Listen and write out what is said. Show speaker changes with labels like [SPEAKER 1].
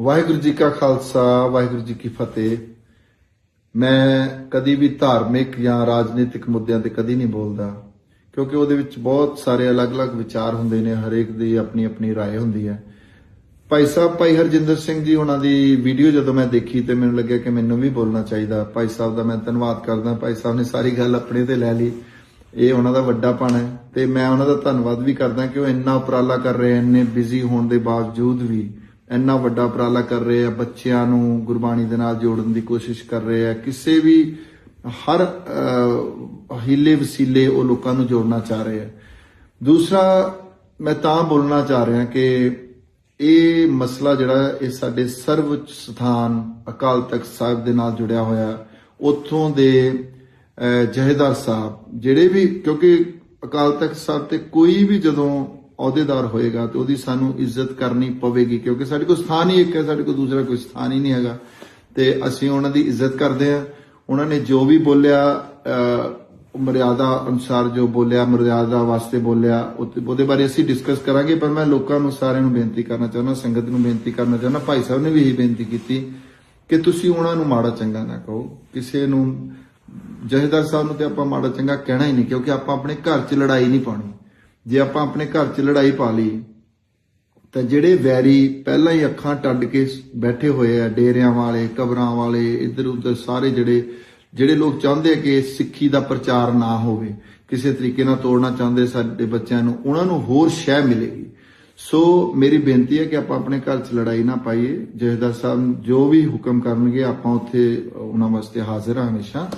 [SPEAKER 1] ਵਾਹਿਗੁਰੂ ਜੀ ਕਾ ਖਾਲਸਾ ਵਾਹਿਗੁਰੂ ਜੀ ਕੀ ਫਤਿਹ ਮੈਂ ਕਦੀ ਵੀ ਧਾਰਮਿਕ ਜਾਂ ਰਾਜਨੀਤਿਕ ਮੁੱਦਿਆਂ ਤੇ ਕਦੀ ਨਹੀਂ ਬੋਲਦਾ ਕਿਉਂਕਿ ਉਹਦੇ ਵਿੱਚ ਬਹੁਤ ਸਾਰੇ ਅਲੱਗ-ਅਲੱਗ ਵਿਚਾਰ ਹੁੰਦੇ ਨੇ ਹਰੇਕ ਦੀ ਆਪਣੀ-ਆਪਣੀ رائے ਹੁੰਦੀ ਹੈ ਭਾਈ ਸਾਹਿਬ ਭਾਈ ਹਰਜਿੰਦਰ ਸਿੰਘ ਜੀ ਉਹਨਾਂ ਦੀ ਵੀਡੀਓ ਜਦੋਂ ਮੈਂ ਦੇਖੀ ਤੇ ਮੈਨੂੰ ਲੱਗਿਆ ਕਿ ਮੈਨੂੰ ਵੀ ਬੋਲਣਾ ਚਾਹੀਦਾ ਭਾਈ ਸਾਹਿਬ ਦਾ ਮੈਂ ਧੰਨਵਾਦ ਕਰਦਾ ਭਾਈ ਸਾਹਿਬ ਨੇ ਸਾਰੀ ਗੱਲ ਆਪਣੇ ਤੇ ਲੈ ਲਈ ਇਹ ਉਹਨਾਂ ਦਾ ਵੱਡਾਪਣ ਹੈ ਤੇ ਮੈਂ ਉਹਨਾਂ ਦਾ ਧੰਨਵਾਦ ਵੀ ਕਰਦਾ ਕਿ ਉਹ ਇੰਨਾ ਉਪਰਾਲਾ ਕਰ ਰਹੇ ਇੰਨੇ ਬਿਜ਼ੀ ਹੋਣ ਦੇ ਬਾਵਜੂਦ ਵੀ ਇੰਨਾ ਵੱਡਾ ਉਪਰਾਲਾ ਕਰ ਰਹੇ ਆ ਬੱਚਿਆਂ ਨੂੰ ਗੁਰਬਾਣੀ ਦੇ ਨਾਲ ਜੋੜਨ ਦੀ ਕੋਸ਼ਿਸ਼ ਕਰ ਰਹੇ ਆ। ਕਿਸੇ ਵੀ ਹਰ ਹੀਲੇ ਵਸੀਲੇ ਉਹ ਲੋਕਾਂ ਨੂੰ ਜੋੜਨਾ ਚਾਹ ਰਹੇ ਆ। ਦੂਸਰਾ ਮੈਂ ਤਾਂ ਬੋਲਣਾ ਚਾਹ ਰਿਹਾ ਕਿ ਇਹ ਮਸਲਾ ਜਿਹੜਾ ਇਹ ਸਾਡੇ ਸਰਵਉੱਚ ਸਥਾਨ ਅਕਾਲ ਤਖਤ ਸਾਹਿਬ ਦੇ ਨਾਲ ਜੁੜਿਆ ਹੋਇਆ ਉੱਥੋਂ ਦੇ ਅਹ, ਜਹੇਦਾਰ ਸਾਹਿਬ ਜਿਹੜੇ ਵੀ ਕਿਉਂਕਿ ਅਕਾਲ ਤਖਤ ਸਾਹਿਬ ਤੇ ਕੋਈ ਵੀ ਜਦੋਂ ਅਹੁਦੇਦਾਰ ਹੋਏਗਾ ਤੇ ਉਹਦੀ ਸਾਨੂੰ ਇੱਜ਼ਤ ਕਰਨੀ ਪਵੇਗੀ, ਕਿਉਂਕਿ ਸਾਡੇ ਕੋਲ ਸਥਾਨ ਹੀ ਇੱਕ ਹੈ, ਸਾਡੇ ਕੋਲ ਦੂਸਰਾ ਕੋਈ ਸਥਾਨ ਹੀ ਨਹੀਂ ਹੈਗਾ। ਤੇ ਅਸੀਂ ਉਹਨਾਂ ਦੀ ਇੱਜ਼ਤ ਕਰਦੇ ਹਾਂ। ਉਹਨਾਂ ਨੇ ਜੋ ਵੀ ਬੋਲਿਆ ਮਰਿਆਦਾ ਅਨੁਸਾਰ ਜੋ ਬੋਲਿਆ, ਮਰਿਆਦਾ ਵਾਸਤੇ ਬੋਲਿਆ ਉਹਦੇ ਬਾਰੇ ਅਸੀਂ ਡਿਸਕਸ ਕਰਾਂਗੇ, ਪਰ ਮੈਂ ਲੋਕਾਂ ਨੂੰ ਸਾਰਿਆਂ ਨੂੰ ਬੇਨਤੀ ਕਰਨਾ ਚਾਹੁੰਦਾ, ਸੰਗਤ ਨੂੰ ਬੇਨਤੀ ਕਰਨਾ ਚਾਹੁੰਦਾ, ਭਾਈ ਸਾਹਿਬ ਨੇ ਵੀ ਇਹੀ ਬੇਨਤੀ ਕੀਤੀ ਕਿ ਤੁਸੀਂ ਉਹਨਾਂ ਨੂੰ ਮਾੜਾ ਚੰਗਾ ਨਾ ਕਹੋ। ਕਿਸੇ ਨੂੰ, ਜਹੇਦਾਰ ਸਾਹਿਬ ਨੂੰ ਤੇ ਆਪਾਂ ਮਾੜਾ ਚੰਗਾ ਕਹਿਣਾ ਹੀ ਨਹੀਂ, ਕਿਉਂਕਿ ਆਪਾਂ ਆਪਣੇ ਘਰ 'ਚ ਲੜਾਈ ਨਹੀਂ ਪਾਉਣੀ। ਜੇ ਆਪਾਂ ਆਪਣੇ ਘਰ 'ਚ ਲੜਾਈ ਪਾ ਲਈ, ਤਾਂ ਜਿਹੜੇ ਵੈਰੀ ਪਹਿਲਾਂ ਹੀ ਅੱਖਾਂ ਟੱਡ ਕੇ ਬੈਠੇ ਹੋਏ ਆ, ਡੇਰਿਆਂ ਵਾਲੇ, ਕਬਰਾਂ ਵਾਲੇ, ਇੱਧਰ ਉੱਧਰ ਸਾਰੇ ਜਿਹੜੇ ਜਿਹੜੇ ਲੋਕ ਚਾਹੁੰਦੇ ਆ ਕਿ ਸਿੱਖੀ ਦਾ ਪ੍ਰਚਾਰ ਨਾ ਹੋਵੇ, ਕਿਸੇ ਤਰੀਕੇ ਨਾਲ ਤੋੜਨਾ ਚਾਹੁੰਦੇ ਸਾਡੇ ਬੱਚਿਆਂ ਨੂੰ, ਉਹਨਾਂ ਨੂੰ ਹੋਰ ਸ਼ਹਿ ਮਿਲੇਗੀ। ਸੋ ਮੇਰੀ ਬੇਨਤੀ ਹੈ ਕਿ ਆਪਾਂ ਆਪਣੇ ਘਰ 'ਚ ਲੜਾਈ ਨਾ ਪਾਈਏ। ਜਹੇਦਾਰ ਸਾਹਿਬ ਜੋ ਵੀ ਹੁਕਮ ਕਰਨਗੇ, ਆਪਾਂ ਉੱਥੇ ਉਹਨਾਂ ਵਾਸਤੇ ਹਾਜ਼ਰ ਹਾਂ ਹਮੇਸ਼ਾ।